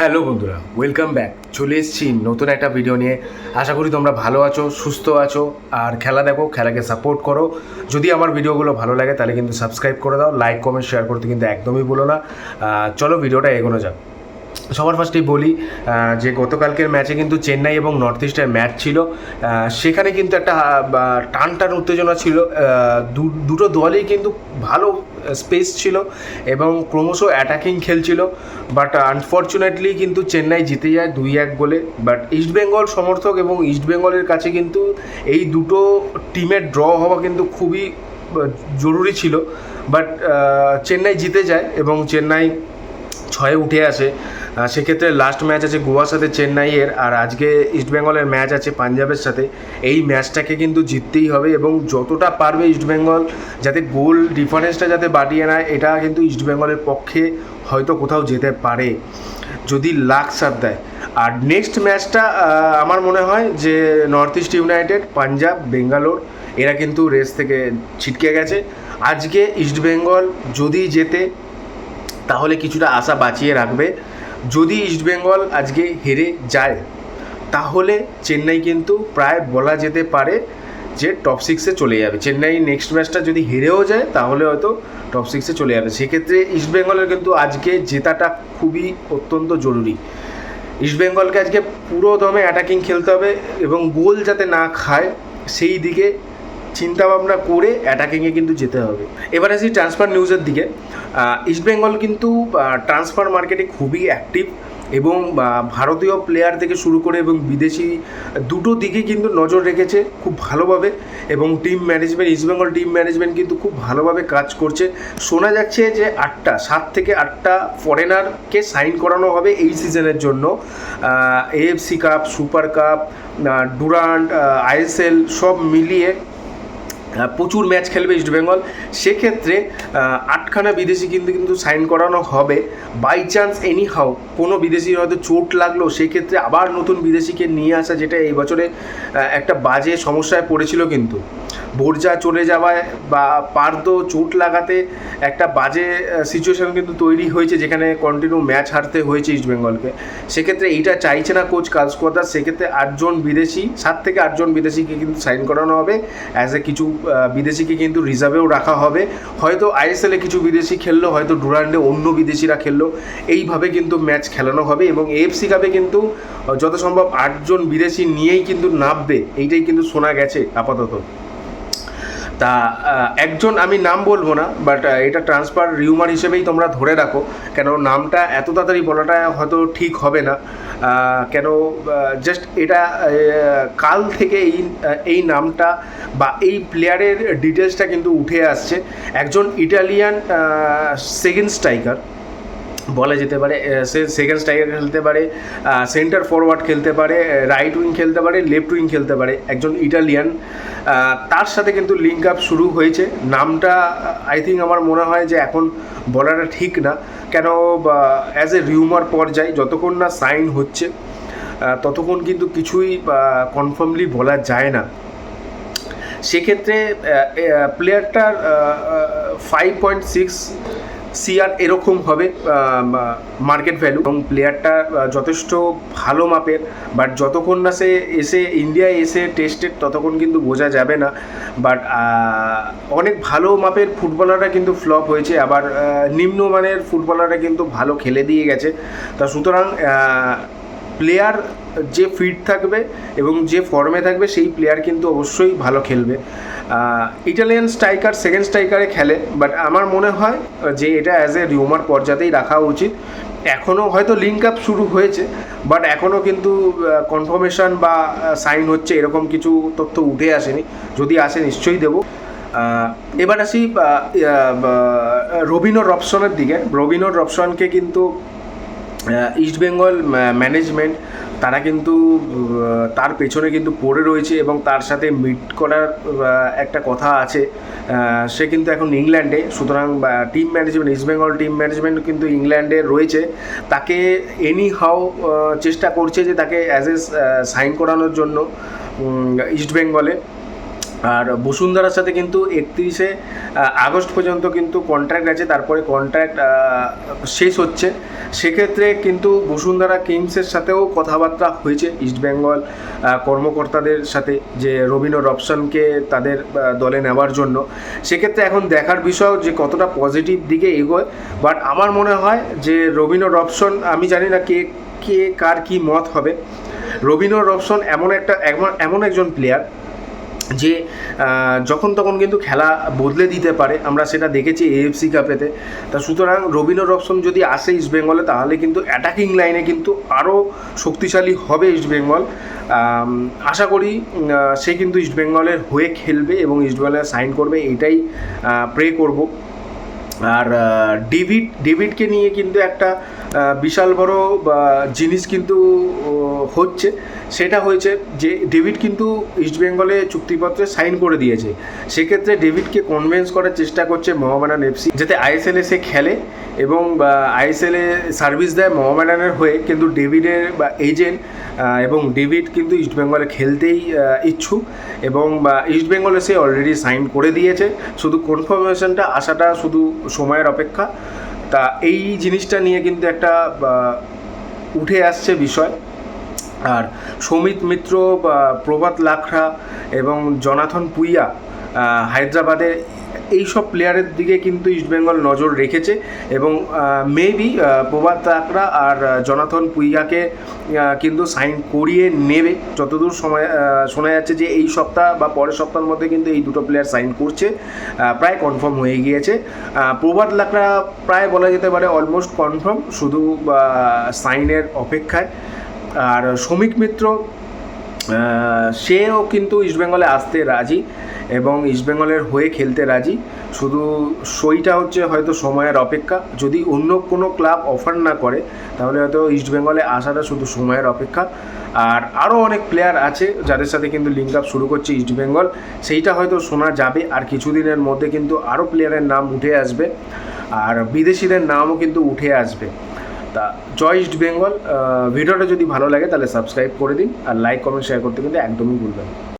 Hello বন্ধুরা welcome back চলে এসেছি নতুন একটা ভিডিও নিয়ে। আশা করি তোমরা ভালো আছো, সুস্থ আছো, আর খেলা দেখো, খেলাকে সাপোর্ট করো। যদি আমার ভিডিওগুলো ভালো লাগে তাহলে কিন্তু সাবস্ক্রাইব করে দাও লাইক কমেন্ট শেয়ার করতে কিন্তু একদমই বলো না। চলো ভিডিওটা এগোনো যাক। সবার ফার্স্টেই বলি যে গতকালকের ম্যাচে কিন্তু চেন্নাই এবং নর্থ ইস্টের ম্যাচ ছিল। সেখানে কিন্তু একটা টান টান উত্তেজনা ছিল। দুটো দলই কিন্তু ভালো স্পেস ছিল এবং ক্রমশ অ্যাটাকিং খেলছিল। বাট আনফর্চুনেটলি কিন্তু চেন্নাই জিতে যায় দুই এক গোলে বাট ইস্টবেঙ্গল সমর্থক এবং ইস্টবেঙ্গলের কাছে কিন্তু এই দুটো টিমের ড্র হওয়া কিন্তু খুবই জরুরি ছিল। বাট চেন্নাই জিতে যায় এবং চেন্নাই ছয়ে উঠে আসে। সেক্ষেত্রে লাস্ট ম্যাচ আছে গোয়ার সাথে চেন্নাইয়ের, আর আজকে ইস্টবেঙ্গলের ম্যাচ আছে পাঞ্জাবের সাথে। এই ম্যাচটাকে কিন্তু জিততেই হবে এবং যতটা পারবে ইস্টবেঙ্গল যাতে গোল ডিফারেন্সটা যাতে বাড়িয়ে নেয়, এটা কিন্তু ইস্টবেঙ্গলের পক্ষে হয়তো কোথাও যেতে পারে, যদি লাক সাথ দেয়। আর নেক্সট ম্যাচটা আমার মনে হয় যে north east united Punjab Bangalore এরা কিন্তু রেস থেকে ছিটকে গেছে। আজকে ইস্টবেঙ্গল যদি জেতে, তাহলে কিছুটা আশা বাঁচিয়ে রাখবে। যদি ইস্টবেঙ্গল আজকে হেরে যায়, তাহলে চেন্নাই কিন্তু প্রায় বলা যেতে পারে যে টপ সিক্সে চলে যাবে। চেন্নাই নেক্সট ম্যাচটা যদি হেরেও যায়, তাহলে হয়তো টপ সিক্সে চলে যাবে। সেক্ষেত্রে ইস্টবেঙ্গলের কিন্তু আজকে জেতাটা খুবই অত্যন্ত জরুরি। ইস্টবেঙ্গলকে আজকে পুরো দমে অ্যাটাকিং খেলতে হবে এবং গোল যাতে না খায়, সেই দিকে চিন্তাভাবনা করে অ্যাটাকিংয়ে কিন্তু যেতে হবে। এবার আসি ট্রান্সফার নিউজের দিকে। ইস্টবেঙ্গল কিন্তু ট্রান্সফার মার্কেটে খুবই অ্যাক্টিভ এবং ভারতীয় প্লেয়ার থেকে শুরু করে এবং বিদেশি দুটো দিকে কিন্তু নজর রেখেছে খুব ভালোভাবে এবং team management East Bengal team management কিন্তু খুব ভালোভাবে কাজ করছে। শোনা যাচ্ছে যে আটটা, সাত থেকে আটটা ফরেনারকে সাইন করানো হবে এই সিজনের জন্য। AFC cup super cup Durand ISL সব মিলিয়ে প্রচুর ম্যাচ খেলবে ইস্টবেঙ্গল সেক্ষেত্রে আটখানা বিদেশি কিন্তু কিন্তু সাইন করানো হবে। বাই চান্স এনি হাউ কোনো বিদেশির হয়তো চোট লাগল, সেক্ষেত্রে আবার নতুন বিদেশিকে নিয়ে আসা, যেটা এই বছরে একটা বাজে সমস্যায় পড়েছিল কিন্তু। বোরজা চলে যাওয়ায় বা পার্দ, চোট লাগাতে একটা বাজে সিচুয়েশন কিন্তু তৈরি হয়েছে, যেখানে কন্টিনিউ ম্যাচ হারতে হয়েছে ইস্টবেঙ্গলকে সেক্ষেত্রে এইটা চাইছে না কোচ কাজকর্তা সেক্ষেত্রে আটজন বিদেশি, সাত থেকে আটজন বিদেশিকে কিন্তু সাইন করানো হবে। অ্যাজ এ কিছু বিদেশিকে কিন্তু রিজার্ভেও রাখা হবে। হয়তো আইএসএলে কিছু বিদেশি খেললো, হয়তো ডুরান্ডে অন্য বিদেশিরা খেললো। এইভাবে কিন্তু ম্যাচ খেলানো হবে এবং এএফসি কাপে কিন্তু যত সম্ভব আটজন বিদেশি নিয়েই কিন্তু নামবে। এইটাই কিন্তু শোনা গেছে আপাতত। তা একজন আমি নাম বলব না বাট এটা ট্রান্সফার রিউমার হিসেবেই তোমরা ধরে রাখো, কেন নামটা এত তাড়াতাড়ি বলাটা হয়তো ঠিক হবে না কেন জাস্ট এটা কাল থেকে এই এই নামটা বা এই প্লেয়ারের ডিটেলসটা কিন্তু উঠে আসছে, একজন ইটালিয়ান সেকেন্ড স্ট্রাইকার বলা যেতে পারে সে সেকেন্ড স্ট্রাইকার খেলতে পারে সেন্টার ফরওয়ার্ড খেলতে পারে রাইট উইং খেলতে পারে লেফট উইং খেলতে পারে, একজন ইটালিয়ান তার সাথে কিন্তু লিঙ্ক আপ শুরু হয়েছে। নামটা আই থিঙ্ক আমার মনে হয় যে এখন বলাটা ঠিক না। কেন অ্যাজ এ রিউমার পর্যায়ে যতক্ষণ না সাইন হচ্ছে ততক্ষণ কিন্তু কিছুই কনফার্মলি বলা যায় না। সেক্ষেত্রে প্লেয়ারটার ফাইভ পয়েন্ট সিক্স সিআর এরকম হবে মার্কেট ভ্যালু এবং প্লেয়ারটা যথেষ্ট ভালো মাপের বাট যতক্ষণ না সে এসে ইন্ডিয়ায় এসে টেস্টেড ততক্ষণ কিন্তু বোঝা যাবে না। বাট অনেক ভালো মাপের ফুটবলাররা কিন্তু ফ্লপ হয়েছে। আবার নিম্নমানের ফুটবলাররা কিন্তু ভালো খেলে দিয়ে গেছে। তা সুতরাং প্লেয়ার যে ফিট থাকবে এবং যে ফর্মে থাকবে সেই প্লেয়ার কিন্তু অবশ্যই ভালো খেলবে। ইটালিয়ান স্ট্রাইকার সেকেন্ড স্ট্রাইকারে খেলে বাট আমার মনে হয় যে এটা অ্যাজ এ রিউমার পর্যাতেই রাখা উচিত। এখনও হয়তো লিঙ্ক আপ শুরু হয়েছে বাট এখনও কিন্তু কনফার্মেশন বা সাইন হচ্ছে এরকম কিছু তথ্য উঠে আসেনি। যদি আসে নিশ্চয়ই দেবো। এবার আসি রবিনো রবসনের দিকে। রবিনো রবসনকে কিন্তু ইস্টবেঙ্গল ম্যানেজমেন্ট তারা কিন্তু তার পেছনে কিন্তু পড়ে রয়েছে এবং তার সাথে মিট করার একটা কথা আছে। সে কিন্তু এখন ইংল্যান্ডে, সুতরাং team management East Bengal team management কিন্তু ইংল্যান্ডে রয়েছে। তাকে এনি হাও চেষ্টা করছে যে তাকে অ্যাজ এ সাইন করানোর জন্য ইস্টবেঙ্গলে আর বসুন্ধরার সাথে কিন্তু একত্রিশে আগস্ট পর্যন্ত কিন্তু কন্ট্রাক্ট আছে। তারপরে কন্ট্রাক্ট শেষ হচ্ছে। সেক্ষেত্রে কিন্তু বসুন্ধরা কিংসের সাথেও কথাবার্তা হয়েছে ইস্টবেঙ্গল কর্মকর্তাদের সাথে যে রবিনো রবসনকে তাদের দলে নেওয়ার জন্য। সেক্ষেত্রে এখন দেখার বিষয় যে কতটা পজিটিভ দিকে এগোয়। বাট আমার মনে হয় যে রবিনো রবসন আমি জানি না কে কে কার কি মত হবে। রবিনো রবসন এমন একটা, এমন একজন প্লেয়ার যে যখন তখন কিন্তু খেলা বদলে দিতে পারে, আমরা সেটা দেখেছি এএফসি কাপেতে তা সুতরাং রবিনো রবসন যদি আসে ইস্টবেঙ্গলে তাহলে কিন্তু অ্যাটাকিং লাইনে কিন্তু আরও শক্তিশালী হবে ইস্টবেঙ্গল আশা করি সে কিন্তু ইস্টবেঙ্গলের হয়ে খেলবে এবং ইস্টবেঙ্গলে সাইন করবে, এটাই প্রে করব। আর ডেভিড ডেভিডকে নিয়ে কিন্তু একটা বিশাল বড় জিনিস কিন্তু হচ্ছে। সেটা হয়েছে যে, ডেভিড কিন্তু ইস্টবেঙ্গলে চুক্তিপত্রে সাইন করে দিয়েছে। সেক্ষেত্রে ডেভিডকে কনভিন্স করার চেষ্টা করছে মোহামেডান এফসি যাতে আইএসএলে সে খেলে এবং আইএসএলে সার্ভিস দেয় মোহামেডানের হয়ে। কিন্তু ডেভিডের, বা এজেন্ট এবং ডেভিড কিন্তু ইস্টবেঙ্গলে খেলতেই ইচ্ছুক এবং ইস্টবেঙ্গলে সে অলরেডি সাইন করে দিয়েছে। শুধু কনফার্মেশনটা আসাটা শুধু সময়ের অপেক্ষা। তা এই জিনিসটা নিয়ে কিন্তু একটা উঠে আসছে বিষয়। আর সমিত মিত্র প্রভাত লাখরা এবং জনাথন পুইয়া আহ, হায়দ্রাবাদের এইসব প্লেয়ারের দিকে কিন্তু ইস্টবেঙ্গল নজর রেখেছে এবং মেবি প্রভাত লাকড়া আর জনাথন পুইয়াকে কিন্তু সাইন করিয়ে নেবে। যতদূর সময় শোনা যাচ্ছে যে এই সপ্তাহ বা পরের সপ্তাহের মধ্যে কিন্তু এই দুটো প্লেয়ার সাইন করছে প্রায় কনফার্ম হয়ে গিয়েছে। প্রভাত লাকড়া প্রায় বলা যেতে পারে অলমোস্ট কনফার্ম শুধু সাইনের অপেক্ষায়। আর শ্রমিক মিত্র সেও কিন্তু ইস্টবেঙ্গলে আসতে রাজি। এবং ইস্টবেঙ্গলের হয়ে খেলতে রাজি। শুধু সইটা হচ্ছে হয়তো সময়ের অপেক্ষা। যদি অন্য কোনো ক্লাব অফার না করে, তাহলে হয়তো ইস্টবেঙ্গলে আসাটা শুধু সময়ের অপেক্ষা। আর আরও অনেক প্লেয়ার আছে যাদের সাথে কিন্তু লিঙ্ক আপ শুরু করছে ইস্টবেঙ্গল সেইটা হয়তো শোনা যাবে। আর কিছুদিনের মধ্যে কিন্তু আরও প্লেয়ারের নাম উঠে আসবে। আর বিদেশিদের নামও কিন্তু উঠে আসবে। তা জয় ইস্ট বেঙ্গল ভিডিওটা যদি ভালো লাগে তাহলে সাবস্ক্রাইব করে দিন। আর লাইক কমেন্ট শেয়ার করতে কিন্তু একদমই ভুলবেন না।